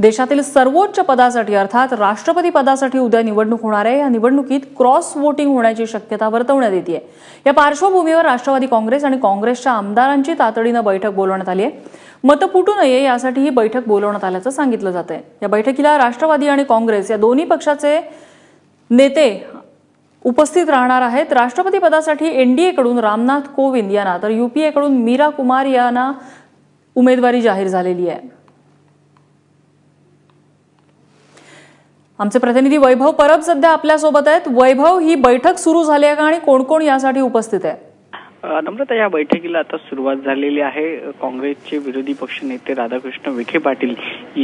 देशातील सर्वोच्च पदासाठी अर्थात राष्ट्रपती पदासाठी उद्या निवडणूक होणार आहे. या निवडणुकीत क्रॉस वोटिंग होण्याची शक्यता वर्तवण्यात येते आहे. या पार्श्वभूमीवर राष्ट्रवादी काँग्रेस आणि काँग्रेसच्या आमदारांची तातडीनं बैठक बोलवण्यात आली आहे. मतं फुटू नये यासाठी ही बैठक बोलवण्यात आल्याचं सांगितलं जात आहे या बैठकीला राष्ट्रवादी आणि काँग्रेस या दोन्ही पक्षाचे नेते उपस्थित राहणार आहेत. राष्ट्रपती पदासाठी एनडीएकडून रामनाथ कोविंद यांना तर युपीएकडून मीरा कुमार यांना उमेदवारी जाहीर झालेली आहे. आमचे प्रतिनिधी वैभव परब सध्या आपल्यासोबत आहेत. वैभव ही बैठक सुरू झाली आहे का आणि कोण कोण यासाठी उपस्थित आहे? नम्रता या बैठकीला आता सुरुवात झालेली आहे. काँग्रेसचे विरोधी पक्ष नेते राधाकृष्ण विखे पाटील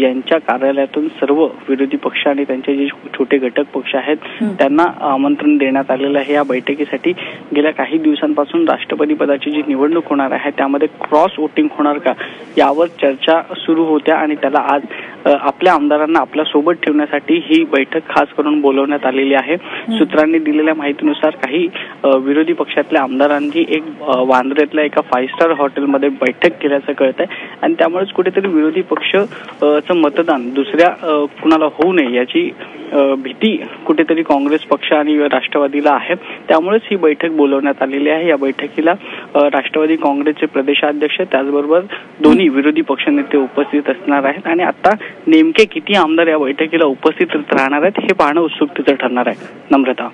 यांच्या कार्यालयातून सर्व विरोधी पक्ष आणि त्यांचे जे छोटे घटक पक्ष आहेत त्यांना आमंत्रण देण्यात आलेलं आहे. या बैठकीसाठी गेल्या काही दिवसांपासून राष्ट्रपती पदाची जी निवडणूक होणार आहे त्यामध्ये क्रॉस वोटिंग होणार का यावर चर्चा सुरू होत्या आणि त्याला आज आपल्या आमदारांना आपल्यासोबत ठेवण्यासाठी ही बैठक खास करून बोलवण्यात आलेली आहे. सूत्रांनी दिलेल्या माहितीनुसार काही विरोधी पक्षातल्या आमदारांनी एक अ, वांद्र्यातल्या एका फाईव्ह स्टार हॉटेलमध्ये बैठक केल्याचं कळत आहे आणि त्यामुळेच कुठेतरी विरोधी पक्ष मतदान दुसऱ्या कुणाला होऊ नये याची भीती कुठेतरी काँग्रेस पक्ष आणि राष्ट्रवादीला आहे. त्यामुळेच ही बैठक बोलवण्यात आलेली आहे. या बैठकीला राष्ट्रवादी काँग्रेसचे प्रदेशाध्यक्ष त्याचबरोबर दोन्ही विरोधी पक्षनेते उपस्थित असणार आहेत. आणि आता नेमके किती आमदार या बैठकीला उपस्थित राहणार आहेत हे पाहणं उत्सुकतेचं ठरणार आहे. नम्रता.